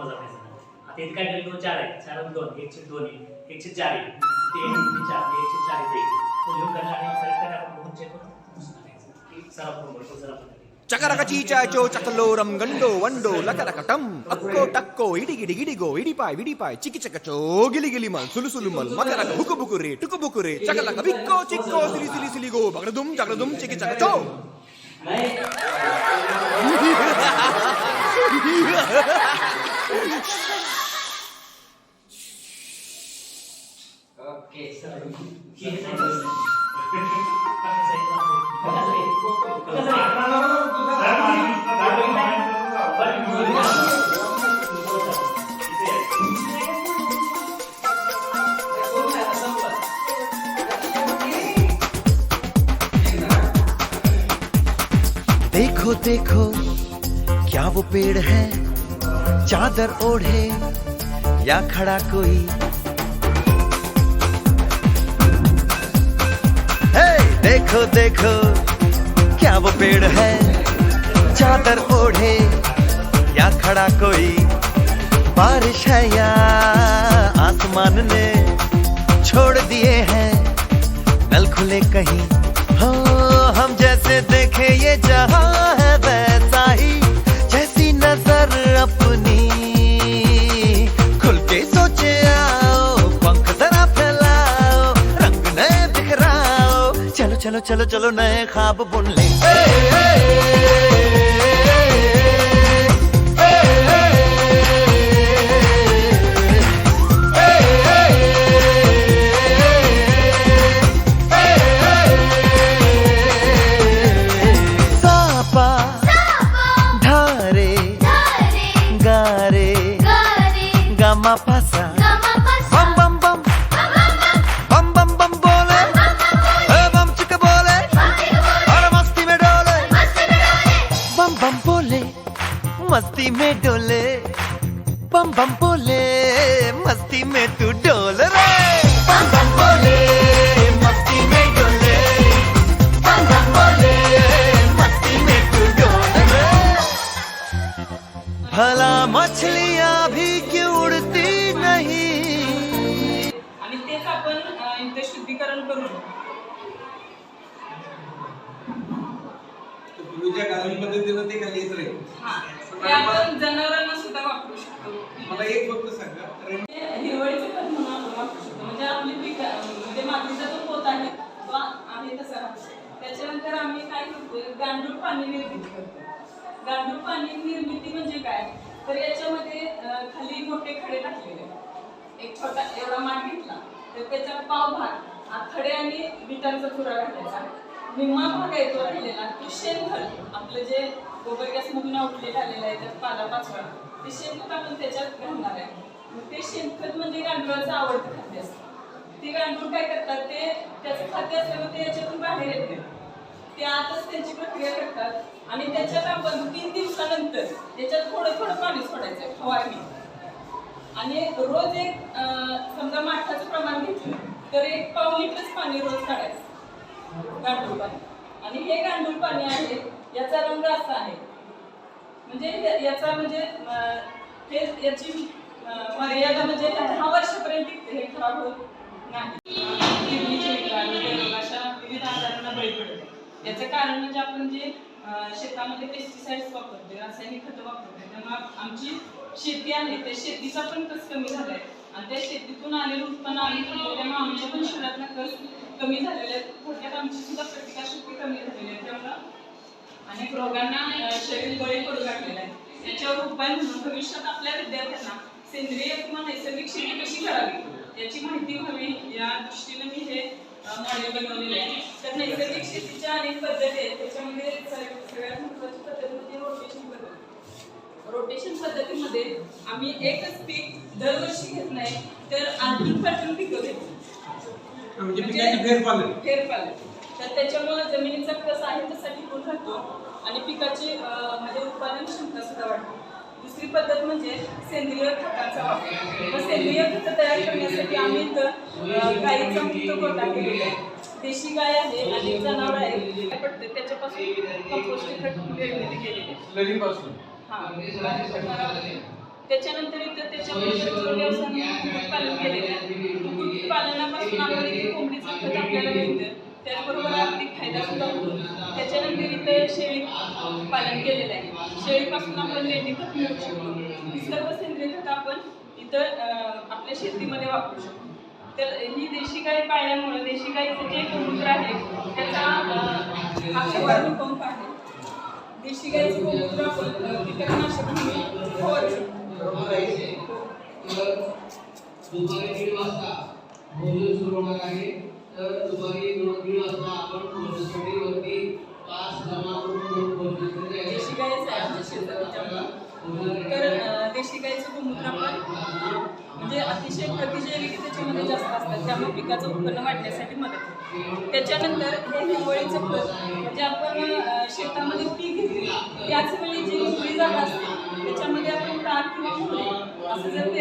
आता इथे काय केलं दोन चार आहे चार दोन एकशे दोन आहे एकशे चार आहे ते एकशे चार ते एकशे चार आहे ते. लिहून आणि आपण बघून करून पुसून सराव करून बघतो, చకరక చీచాచో చకలోరం గండో వండో లకరకటం. అక్కో టక్కో ఇడిగిడి గిడిగో ఇడిపాయ్ విడిపాయ్ చికి చికిచకచో గిలిగిలి మల్ సులుసులు మల్ మకర బుకు బుకు రే టుకు బుకు రే చకలక బిక్కో చిక్కో సిలి సిలి సిలిగో బగడదుం జగడదుం చికిచకచో. देखो देखो, क्या वो पेड़ है? चादर ओढ़े या खड़ा कोई? हे देखो देखो, क्या वो पेड़ है? चादर ओढ़े या खड़ा कोई? बारिश है या आसमान ने छोड़ दिए हैं? नल खुले कहीं चलो चलो चलो चलो नए ख्वाब बुन ले सापा धारे मस्ती में डोले बम बम बोले मस्ती में तू डोल रे। बम बम बोले मस्ती में डोले बम बम बोले मस्ती में तू डोल रे। भला मछलियां भी क्यों उड़ती नहीं? आणि तेच आपण इथे शुद्धीकरण करून पूर्वीच्या कालीन पद्धतीनं ते खाली येत राहील हा. ते आपण जनावरांना सुद्धा वापरू शकतो. मला एक फक्त सांगा हिरवळीचं खत म्हणून आपण वापरू शकतो. म्हणजे आपली पीक म्हणजे मातीचा जो पोत आहे तो आहे तसा त्याच्यानंतर आम्ही काय करतो गांडूळ पाणी निर्मिती करतो गांडूळ पाणी निर्मिती म्हणजे काय? तर याच्यामध्ये खाली मोठे खडे टाकलेले. एक छोटा एवढा माठ घेतला तर त्याचा पाव भाग खडे आणि विटांचा चुरा घालायचा. निम्मा भाग आहे तो राहिलेला तो शेणखत आपलं जे गोबर गॅस मधून आउटलेट आलेला आहे त्यात पाला पाचवा. ते शेणखत आपण त्याच्यात घालणार आहे. मग ते शेणखत म्हणजे गांडुळाचं आवडतं खाद्य असतं. ते गांडूळ काय करतात ते त्याचं खाद्य असल्यामुळे ते याच्यातून बाहेर येते. ते आताच त्यांची प्रक्रिया करतात. आणि त्याच्यात आपण तीन दिवसानंतर त्याच्यात थोडं थोडं पाणी सोडायचं फवारणी. आणि रोज एक समजा माठाचं प्रमाण घेतलं तर एक पाऊन लिटरच पाणी रोज काढायचं. गांडूळ पाणी. आणि हे गांडूळ पाणी आहे याचा रंग असा आहे. म्हणजे याचा म्हणजे हे याची मर्यादा म्हणजे दहा वर्षापर्यंत टिकते हे खराब होत नाही. अशा विविध आजारांना बळी पडते याचं कारण म्हणजे आपण जे शेतामध्ये पेस्टिसाइड्स वापरतोय रासायनिक खतं वापरतोय त्यामुळे आमची शेती आहे त्या शेतीचा पण कस कमी झालाय. आणि त्या शेतीतून आलेलं उत्पन्न आम्ही खातो त्यामुळे आमच्या पण शरीरातला कस कमी झालेला आहे. थोडक्यात आमची सुद्धा प्रतिकारशक्ती कमी झालेली आहे. त्यामुळं अनेक रोगांना शरीर बळी पडू लागलेलं आहे. याच्यावर उपाय म्हणून भविष्यात आपल्या विद्यार्थ्यांना सेंद्रिय किंवा नैसर्गिक शेती कशी करावी याची माहिती व्हावी या दृष्टीने मी हे मॉडेल बनवलेले आहे. तर नैसर्गिक शेतीच्या अनेक पद्धती आहेत. त्याच्यामध्ये सग- सगळ्यात महत्वाची पद्धत म्हणजे रोटेशन पद्धत. रोटेशन पद्धतीमध्ये आम्ही एकच पीक दरवर्षी घेत नाही तर आणखी पाठवून पिकं घेतो. म्हणजे पिकाची फेरपालट फेरफार. तर त्याच्यामुळे जमिनीचा कस आहे तसा टिकून राहतो आणि पिकाची म्हणजे उत्पादन क्षमता सुद्धा वाढते. दुसरी पद्धत म्हणजे सेंद्रिय खताचा वापर. मग सेंद्रिय खत तयार करण्यासाठी आम्ही अं, गाईचा मुक्त गोटा केलेला आहे. देशी गाय आहे आणि जनावर आहे. पडते त्याच्यापासून कंपोस्ट खत निर्मिती केलेली आहे. स्लरीपासून हा. त्याच्यानंतर इथं त्याच्यामध्ये व्यवसायाने कुक्कुटपालन केलेलं आहे. कुक्कुटपालनापासून इथे कोंबडीचं खत आपल्याला मिळतं त्याचबरोबर आर्थिक फायदा सुद्धा होतो. त्याच्यानंतर इथे शेळी पालन केलेलं आहे. शेळीपासून आपण लेंडी खत मिळू शकतो. ही सर्व सेंद्रिय खत आपण इथं आपल्या शेतीमध्ये वापरू शकतो. तर ही देशी गाय पाळल्यामुळे देशी गायचं जे गोमूत्र आहे त्याचा अं, हा पंप आहे. देशी गाईचं गोमूत्र आपण कीटकनाशक म्हणून फवारू शकतो. दुपारी दीड वाजता भोजन सुरू होणार आहे. तर दुपारी दोन दीड वाजता आपण भोजनासाठी वरती पाच. देशी गायच तर देशी गोमूत्र आपण म्हणजे अतिशय प्रतिजैविक त्याच्यामध्ये जास्त असतात त्यामुळे पिकाचं उत्पन्न वाढण्यासाठी मदत होते त्याच्यानंतर हे हिरवळीचं खत म्हणजे आपण शेतामध्ये पीक घेतो त्याच वेळी जी मोकळी जागा असते त्याच्यामध्ये आपण ताक किंवा असं जर